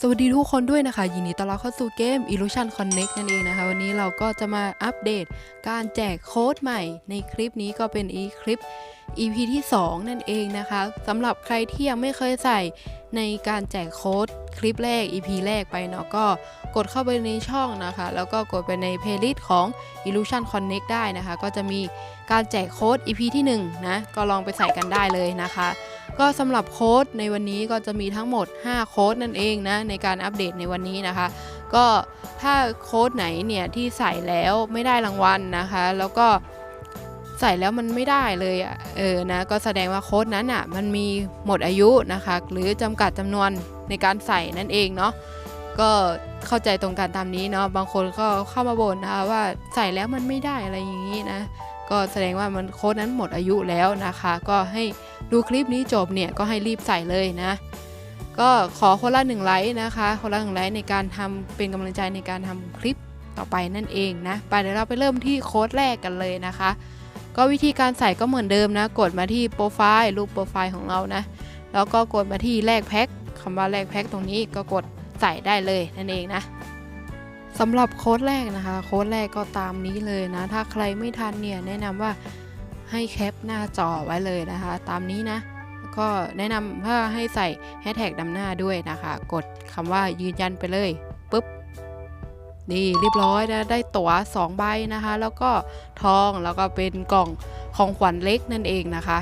สวัสดีทุกคนด้วยนะคะ ยินดีต้อนรับเข้าสู่เกม Illusion Connect นั่นเองนะคะ วันนี้เราก็จะมาอัปเดตการแจกโค้ดใหม่ในคลิปนี้ก็เป็นอีคลิป EP ที่ 2 นั่นเองนะคะสำหรับใครที่ยังไม่เคยใส่ในการแจกโค้ดคลิปแรก EP แรกไปเนาะก็กดเข้าไปในช่องนะคะ แล้วก็กดไปใน playlist ของ Illusion Connect ได้นะคะ ก็จะมีการแจกโค้ด EP ที่1นะก็ลองไปใส่กันได้เลยนะคะ ก็สำหรับโค้ดในวันนี้ก็จะมีทั้งหมด 5 โค้ดนั่นเองนะในการอัปเดตในวันนี้นะคะ ก็ถ้าโค้ดไหนเนี่ยที่ใส่แล้วไม่ได้รางวัลนะคะ แล้วก็ใส่แล้วมันไม่ได้เลยอะเออนะก็แสดงว่าโค้ดนั้นอะมันมีหมดอายุนะคะ หรือจำกัดจำนวนในการใส่นั่นเองเนาะก็เข้าใจตรงกันตามนี้เนาะบางคนก็เข้ามาบ่นนะคะว่าใส่แล้วมันไม่ได้อะไรอย่างนี้นะก็แสดงว่ามันโค้ดนั้นหมดอายุแล้วนะคะ ก็ให้ ดูคลิปนี้จบเนี่ยก็ให้รีบใส่เลยนะ ก็ขอคนละหนึ่งไลค์นะคะ คนละหนึ่งไลค์ในการทำเป็นกำลังใจในการทำคลิปต่อไปนั่นเองนะไปเดี๋ยวเราไปเริ่มที่โค้ดแรกกันเลยนะคะ ก็วิธีการใส่ก็เหมือนเดิมนะ กดมาที่โปรไฟล์รูปโปรไฟล์ของเรานะ แล้วก็กดมาที่แลกแพ็คคำว่าแลกแพ็คตรงนี้ก็กดใส่ได้เลยนั่นเองนะสำหรับโค้ดแรกนะคะ โค้ดแรกก็ตามนี้เลยนะ ถ้าใครไม่ทันเนี่ยแนะนำว่า ให้แคปหน้าจอไว้เลยนะคะ ตามนี้นะก็แนะนำเพื่อให้ใส่แฮชแท็กดำหน้าด้วยนะคะ กดคำว่ายืนยันไปเลยปุ๊บนี่เรียบร้อยนะได้ตั๋ว2ใบนะคะ แล้วก็ทองแล้วก็เป็นกล่องของขวัญเล็กนั่นเองนะคะ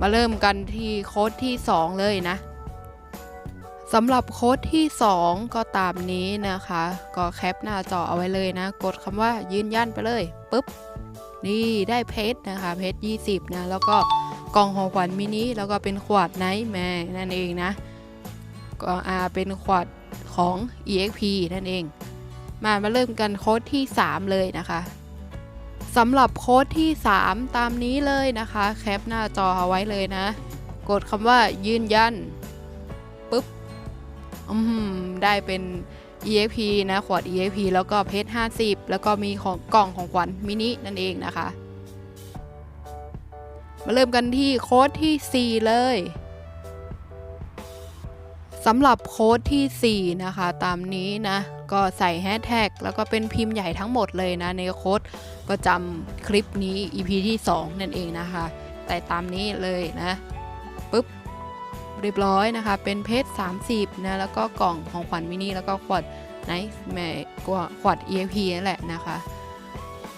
มาเริ่มกันที่โค้ดที่ 2 เลยนะสำหรับโค้ดที่ 2 ก็ตามนี้นะคะ ก็แคปหน้าจอเอาไว้เลยนะ กดคำว่ายืนยันไปเลยปุ๊บ นี่ได้เพชรนะคะเพชร20นะแล้วก็กล่องของขวัญมินิแล้วก็เป็นขวดไนท์แมร์นั่นเองนะก็อาเป็นขวดของ EXP นั่นเอง มามาเริ่มกันโค้ดที่ 3 เลยนะคะสำหรับโค้ดที่ 3 ตามนี้เลยนะคะ แคปหน้าจอเอาไว้เลยนะ กดคำว่ายืนยันปุ๊บอืมได้เป็น EXP นะขวด EXP แล้วก็เพชร50 แล้วก็มีของกล่องของขวัญมินินั่นเองนะคะ มาเริ่มกันที่โค้ดที่ 4 เลยสำหรับโค้ดที่ 4 นะคะ ตามนี้นะ ก็ใส่แฮชแท็กแล้วก็เป็นพิมพ์ใหญ่ทั้งหมดเลยนะ ในโค้ดประจำคลิปนี้ EP ที่ 2 นั่นเองนะคะ แต่ตามนี้เลยนะปุ๊บ เรียบร้อยนะคะ เป็นเพชร 30 นะ แล้วก็กล่องของขวัญมินิแล้วก็ขวดไนท์แม่กว่าขวด EXP นั่นแหละนะคะ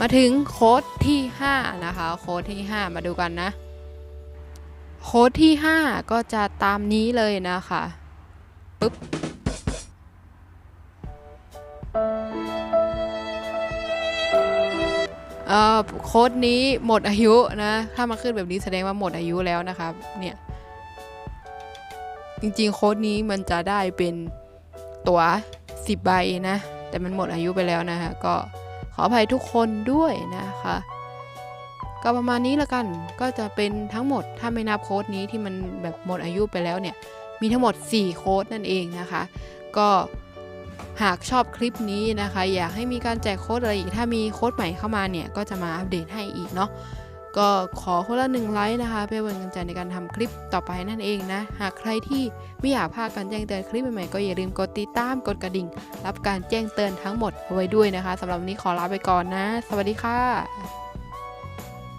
มาถึงโค้ดที่ 5 นะคะ โค้ดที่ 5 มาดูกันนะ โค้ดที่ 5 ก็จะตามนี้เลยนะคะปึ๊บโค้ดนี้หมดอายุนะ ถ้ามาขึ้นแบบนี้แสดงว่าหมดอายุแล้วนะครับ เนี่ย จริงๆ โค้ดนี้มันจะได้เป็นตั๋ว 10 ใบนะ แต่มันหมดอายุไปแล้วนะคะก็ขออภัยทุกคนด้วยนะคะ ก็ประมาณนี้ละกันก็จะเป็นทั้งหมดถ้าไม่นับโค้ดนี้ที่มันแบบหมดอายุไปแล้วเนี่ย มีทั้งหมด 4 โค้ดนั่นเองนะคะ ก็หากชอบคลิปนี้นะคะ อยากให้มีการแจกโค้ดอะไรอีกถ้ามีโค้ดใหม่เข้ามาเนี่ย ก็จะมาอัปเดตให้อีกเนาะ ก็ขอคนละหนึ่งไลค์นะคะ เพื่อเป็นกำลังใจในการทำคลิปต่อไปนั่นเองนะ หากใครที่ไม่อยากพลาดการแจ้งเตือนคลิปใหม่ๆก็อย่าลืมกดติดตามกดกระดิ่ง รับการแจ้งเตือนทั้งหมดเอาไว้ด้วยนะคะสำหรับวันนี้ขอลาไปก่อนนะ สวัสดีค่ะ